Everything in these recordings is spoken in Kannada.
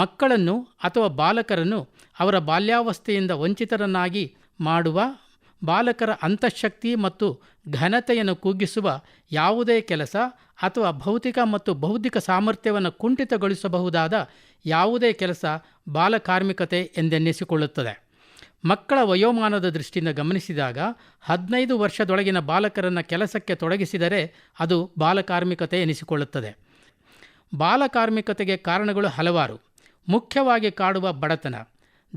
ಮಕ್ಕಳನ್ನು ಅಥವಾ ಬಾಲಕರನ್ನು ಅವರ ಬಾಲ್ಯಾವಸ್ಥೆಯಿಂದ ವಂಚಿತರನ್ನಾಗಿ ಮಾಡುವ, ಬಾಲಕರ ಅಂತಃಶಕ್ತಿ ಮತ್ತು ಘನತೆಯನ್ನು ಕುಗ್ಗಿಸುವ ಯಾವುದೇ ಕೆಲಸ ಅಥವಾ ಭೌತಿಕ ಮತ್ತು ಬೌದ್ಧಿಕ ಸಾಮರ್ಥ್ಯವನ್ನು ಕುಂಠಿತಗೊಳಿಸಬಹುದಾದ ಯಾವುದೇ ಕೆಲಸ ಬಾಲಕಾರ್ಮಿಕತೆ ಎಂದೆನ್ನಿಸಿಕೊಳ್ಳುತ್ತದೆ ಮಕ್ಕಳ ವಯೋಮಾನದ ದೃಷ್ಟಿಯಿಂದ ಗಮನಿಸಿದಾಗ ಹದಿನೈದು ವರ್ಷದೊಳಗಿನ ಬಾಲಕರನ್ನು ಕೆಲಸಕ್ಕೆ ತೊಡಗಿಸಿದರೆ ಅದು ಬಾಲಕಾರ್ಮಿಕತೆ ಎನಿಸಿಕೊಳ್ಳುತ್ತದೆ. ಬಾಲಕಾರ್ಮಿಕತೆಗೆ ಕಾರಣಗಳು ಹಲವಾರು. ಮುಖ್ಯವಾಗಿ ಕಾಡುವ ಬಡತನ,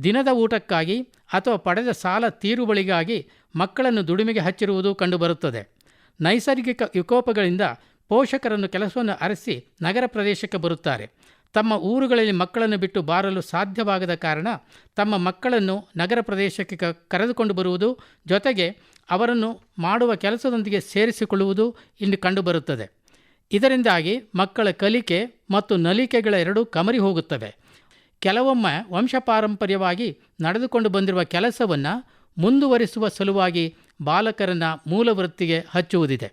ದಿನದ ಊಟಕ್ಕಾಗಿ ಅಥವಾ ಪಡೆದ ಸಾಲ ತೀರುಬಳಿಗಾಗಿ ಮಕ್ಕಳನ್ನು ದುಡಿಮೆಗೆ ಹಚ್ಚಿರುವುದು ಕಂಡುಬರುತ್ತದೆ. ನೈಸರ್ಗಿಕ ವಿಕೋಪಗಳಿಂದ ಪೋಷಕರನ್ನು ಕೆಲಸವನ್ನು ಅರಸಿ ನಗರ ಪ್ರದೇಶಕ್ಕೆ ಬರುತ್ತಾರೆ. ತಮ್ಮ ಊರುಗಳಲ್ಲಿ ಮಕ್ಕಳನ್ನು ಬಿಟ್ಟು ಬಾರಲು ಸಾಧ್ಯವಾಗದ ಕಾರಣ ತಮ್ಮ ಮಕ್ಕಳನ್ನು ನಗರ ಪ್ರದೇಶಕ್ಕೆ ಕರೆದುಕೊಂಡು ಬರುವುದು, ಜೊತೆಗೆ ಅವರನ್ನು ಮಾಡುವ ಕೆಲಸದೊಂದಿಗೆ ಸೇರಿಸಿಕೊಳ್ಳುವುದು ಇಲ್ಲಿ ಕಂಡುಬರುತ್ತದೆ. ಇದರಿಂದಾಗಿ ಮಕ್ಕಳ ಕಲಿಕೆ ಮತ್ತು ನಲಿಕೆಗಳ ಎರಡೂ ಕಮರಿ ಹೋಗುತ್ತವೆ. ಕೆಲವೊಮ್ಮೆ ವಂಶಪಾರಂಪರ್ಯವಾಗಿ ನಡೆದುಕೊಂಡು ಬಂದಿರುವ ಕೆಲಸವನ್ನು ಮುಂದುವರಿಸುವ ಸಲುವಾಗಿ ಬಾಲಕರನ್ನು ಮೂಲ ವೃತ್ತಿಗೆ ಹಚ್ಚುವುದಿದೆ.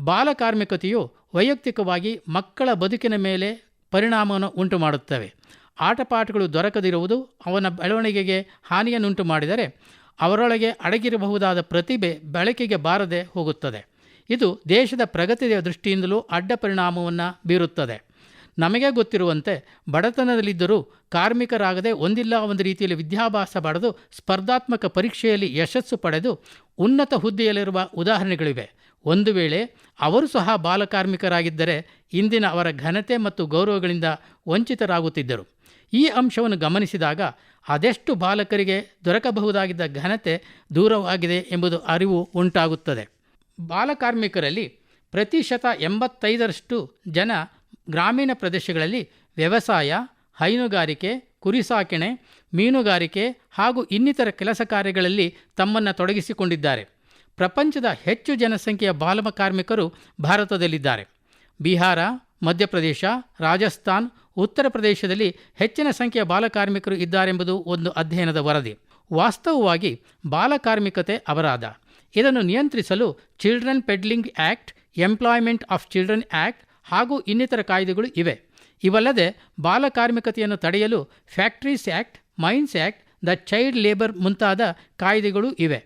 ಬಾಲಕಾರ್ಮಿಕತೆಯು ವೈಯಕ್ತಿಕವಾಗಿ ಮಕ್ಕಳ ಬದುಕಿನ ಮೇಲೆ ಪರಿಣಾಮವನ್ನು ಉಂಟು ಮಾಡುತ್ತವೆ ಆಟಪಾಠಗಳು ದೊರಕದಿರುವುದು ಅವನ ಬೆಳವಣಿಗೆಗೆ ಹಾನಿಯನ್ನುಂಟು ಮಾಡಿದರೆ ಅವರೊಳಗೆ ಅಡಗಿರಬಹುದಾದ ಪ್ರತಿಭೆ ಬೆಳಕಿಗೆ ಬಾರದೆ ಹೋಗುತ್ತದೆ. ಇದು ದೇಶದ ಪ್ರಗತಿಯ ದೃಷ್ಟಿಯಿಂದಲೂ ಅಡ್ಡ ಪರಿಣಾಮವನ್ನು ಬೀರುತ್ತದೆ. ನಮಗೆ ಗೊತ್ತಿರುವಂತೆ ಬಡತನದಲ್ಲಿದ್ದರೂ ಕಾರ್ಮಿಕರಾಗದೆ ಒಂದಿಲ್ಲ ಒಂದು ರೀತಿಯಲ್ಲಿ ವಿದ್ಯಾಭ್ಯಾಸ ಪಡೆದು ಸ್ಪರ್ಧಾತ್ಮಕ ಪರೀಕ್ಷೆಯಲ್ಲಿ ಯಶಸ್ಸು ಪಡೆದು ಉನ್ನತ ಹುದ್ದೆಯಲ್ಲಿರುವ ಉದಾಹರಣೆಗಳಿವೆ. ಒಂದು ವೇಳೆ ಅವರು ಸಹ ಬಾಲಕಾರ್ಮಿಕರಾಗಿದ್ದರೆ ಇಂದಿನ ಅವರ ಘನತೆ ಮತ್ತು ಗೌರವಗಳಿಂದ ವಂಚಿತರಾಗುತ್ತಿದ್ದರು. ಈ ಅಂಶವನ್ನು ಗಮನಿಸಿದಾಗ ಅದೆಷ್ಟು ಬಾಲಕರಿಗೆ ದೊರಕಬಹುದಾಗಿದ್ದ ಘನತೆ ದೂರವಾಗಿದೆ ಎಂಬುದು ಅರಿವು ಉಂಟಾಗುತ್ತದೆ. ಬಾಲಕಾರ್ಮಿಕರಲ್ಲಿ ಪ್ರತಿಶತ ಎಂಬತ್ತೈದರಷ್ಟು ಜನ ಗ್ರಾಮೀಣ ಪ್ರದೇಶಗಳಲ್ಲಿ ವ್ಯವಸಾಯ, ಹೈನುಗಾರಿಕೆ ಕುರಿ ಸಾಕಣೆ ಮೀನುಗಾರಿಕೆ ಹಾಗೂ ಇನ್ನಿತರ ಕೆಲಸ ಕಾರ್ಯಗಳಲ್ಲಿ ತಮ್ಮನ್ನು ತೊಡಗಿಸಿಕೊಂಡಿದ್ದಾರೆ. ಪ್ರಪಂಚದ ಹೆಚ್ಚು ಜನಸಂಖ್ಯೆಯ ಬಾಲಕಾರ್ಮಿಕರು ಭಾರತದಲ್ಲಿದ್ದಾರೆ. ಬಿಹಾರ, ಮಧ್ಯಪ್ರದೇಶ, ರಾಜಸ್ಥಾನ್, ಉತ್ತರ ಪ್ರದೇಶದಲ್ಲಿ ಹೆಚ್ಚಿನ ಸಂಖ್ಯೆಯ ಬಾಲಕಾರ್ಮಿಕರು ಇದ್ದಾರೆಂಬುದು ಒಂದು ಅಧ್ಯಯನದ ವರದಿ. ವಾಸ್ತವವಾಗಿ ಬಾಲಕಾರ್ಮಿಕತೆ ಅಪರಾಧ. ಇದನ್ನು ನಿಯಂತ್ರಿಸಲು children peddling act employment of children act ಹಾಗೂ ಇನ್ನಿತರ ಕಾಯ್ದೆಗಳು ಇವೆ. ಇವಲ್ಲದೆ ಬಾಲಕಾರ್ಮಿಕತೆಯನ್ನು ತಡೆಯಲು factories act mines act the child labour ಮುಂತಾದ ಕಾಯ್ದೆಗಳು ಇವೆ.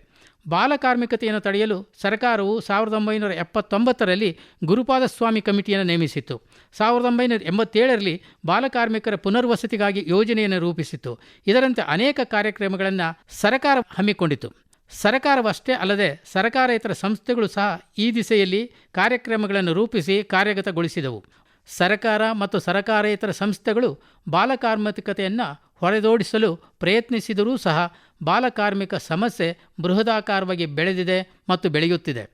ಬಾಲಕಾರ್ಮಿಕತೆಯನ್ನು ತಡೆಯಲು ಸರ್ಕಾರವು ಸಾವಿರದ ಒಂಬೈನೂರ ಎಪ್ಪತ್ತೊಂಬತ್ತರಲ್ಲಿ ಗುರುಪಾದಸ್ವಾಮಿ ಕಮಿಟಿಯನ್ನು ನೇಮಿಸಿತ್ತು. ಸಾವಿರದ ಒಂಬೈನೂರ ಎಂಬತ್ತೇಳರಲ್ಲಿ ಬಾಲಕಾರ್ಮಿಕರ ಪುನರ್ವಸತಿಗಾಗಿ ಯೋಜನೆಯನ್ನು ರೂಪಿಸಿತ್ತು. ಇದರಂತೆ ಅನೇಕ ಕಾರ್ಯಕ್ರಮಗಳನ್ನು ಸರ್ಕಾರ ಹಮ್ಮಿಕೊಂಡಿತು ಸರ್ಕಾರವಷ್ಟೇ ಅಲ್ಲದೆ ಸರಕಾರೇತರ ಸಂಸ್ಥೆಗಳು ಸಹ ಈ ದಿಸೆಯಲ್ಲಿ ಕಾರ್ಯಕ್ರಮಗಳನ್ನು ರೂಪಿಸಿ ಕಾರ್ಯಗತಗೊಳಿಸಿದವು. ಸರ್ಕಾರ ಮತ್ತು ಸರಕಾರೇತರ ಸಂಸ್ಥೆಗಳು ಬಾಲಕಾರ್ಮಿಕತೆಯನ್ನು ಹೊಡೆದೋಡಿಸಲು ಪ್ರಯತ್ನಿಸಿದರೂ ಸಹ ಬಾಲಕಾರ್ಮಿಕ ಸಮಸ್ಯೆ ಬೃಹದಾಕಾರವಾಗಿ ಬೆಳೆದಿದೆ ಮತ್ತು ಬೆಳೆಯುತ್ತಿದೆ.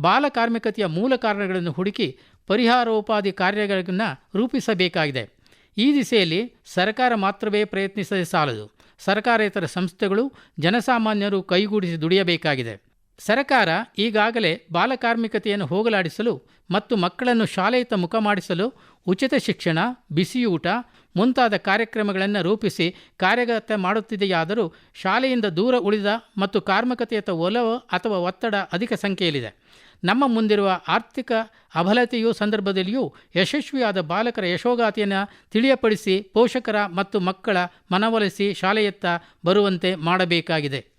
ಬಾಲಕಾರ್ಮಿಕತೆಯ ಮೂಲ ಕಾರಣಗಳನ್ನು ಹುಡುಕಿ ಪರಿಹಾರೋಪಾದಿ ಕಾರ್ಯಗಳನ್ನು ರೂಪಿಸಬೇಕಾಗಿದೆ. ಈ ದಿಸೆಯಲ್ಲಿ ಸರ್ಕಾರ ಮಾತ್ರವೇ ಪ್ರಯತ್ನಿಸದೆ ಸಾಲದು. ಸರ್ಕಾರೇತರ ಸಂಸ್ಥೆಗಳು ಜನಸಾಮಾನ್ಯರು ಕೈಗೂಡಿಸಿ ದುಡಿಯಬೇಕಾಗಿದೆ. ಸರ್ಕಾರ ಈಗಾಗಲೇ ಬಾಲಕಾರ್ಮಿಕತೆಯನ್ನು ಹೋಗಲಾಡಿಸಲು ಮತ್ತು ಮಕ್ಕಳನ್ನು ಶಾಲೆಯತ್ತ ಮುಖ ಮಾಡಿಸಲು ಉಚಿತ ಶಿಕ್ಷಣ, ಬಿಸಿಯೂಟ, ಮುಂತಾದ ಕಾರ್ಯಕ್ರಮಗಳನ್ನು ರೂಪಿಸಿ ಕಾರ್ಯಗತ ಮಾಡುತ್ತಿದೆಯಾದರೂ ಶಾಲೆಯಿಂದ ದೂರ ಉಳಿದ ಮತ್ತು ಕಾರ್ಮಿಕತೆಯತ್ತ ಒಲವು ಅಥವಾ ಒತ್ತಡ ಅಧಿಕ ಸಂಖ್ಯೆಯಲ್ಲಿದೆ. ನಮ್ಮ ಮುಂದಿರುವ ಆರ್ಥಿಕ ಅಬಲತೆಯು ಸಂದರ್ಭದಲ್ಲಿಯೂ ಯಶಸ್ವಿಯಾದ ಬಾಲಕರ ಯಶೋಗಾತಿಯನ್ನು ತಿಳಿಯಪಡಿಸಿ ಪೋಷಕರ ಮತ್ತು ಮಕ್ಕಳ ಮನವೊಲಿಸಿ ಶಾಲೆಯತ್ತ ಬರುವಂತೆ ಮಾಡಬೇಕಾಗಿದೆ.